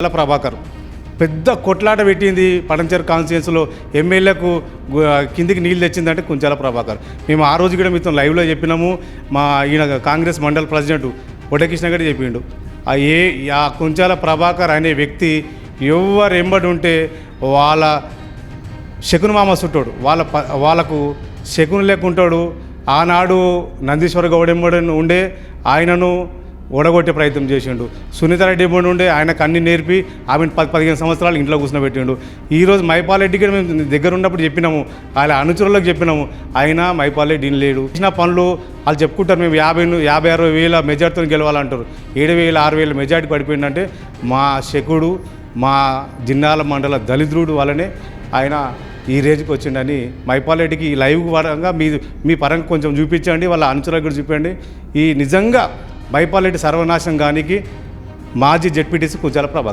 కుంచాల ప్రభాకర్. పెద్ద కొట్లాట పెట్టింది పడంచేరు కాన్స్టిట్యున్సీలో ఎమ్మెల్యేకు కిందికి నీళ్ళు తెచ్చిందంటే కుంచాల ప్రభాకర్. మేము ఆ రోజు కూడా మీతో లైవ్లో చెప్పినాము. మా ఈయన కాంగ్రెస్ మండల ప్రెసిడెంట్ వడకృష్ణ గారు చెప్పిండు. ఆ ఏ ఆ కుంచాల ప్రభాకర్ అనే వ్యక్తి ఎవరు ఎంబడి ఉంటే వాళ్ళ శకుని మామ సుట్టోడు. వాళ్ళ వాళ్ళకు శకుని లేకుంటాడు. ఆనాడు నందీశ్వర గౌడెంబడి ఉండే ఆయనను ఓడగొట్టే ప్రయత్నం చేసిండు. సునీతారెడ్డి ఎంబడి ఉండే ఆయన కన్ని నేర్పి ఆమెను పది పదిహేను సంవత్సరాలు ఇంట్లో కూర్చోబెట్టిండు. ఈరోజు మైపాలరెడ్డికి మేము దగ్గర ఉన్నప్పుడు చెప్పినాము వాళ్ళ అనుచరులకు చెప్పినాము ఆయన మైపాలరెడ్డి లేడు. చిన్న పనులు వాళ్ళు చెప్పుకుంటారు మేము యాభై యాభై అరవై వేల మెజార్టీతో గెలవాలంటారు. ఏడు వేల ఆరు వేల మెజార్టీ పడిపోయిందంటే మా శకుడు మా జిన్నాల మండల దళిద్రుడు వల్లనే ఆయన ఈ రేంజ్కి వచ్చిండని మైపాల్ రెడ్డికి ఈ లైవ్ పరంగా మీ మీ పరంగా కొంచెం చూపించండి వాళ్ళ అనుచరులకు కూడా చూపించండి ఈ నిజంగా మైపాల్ సర్వనాశం సర్వనాశనం గానికి మాజీ జెడ్పీటీసీ కుచాల ప్రభాకర్.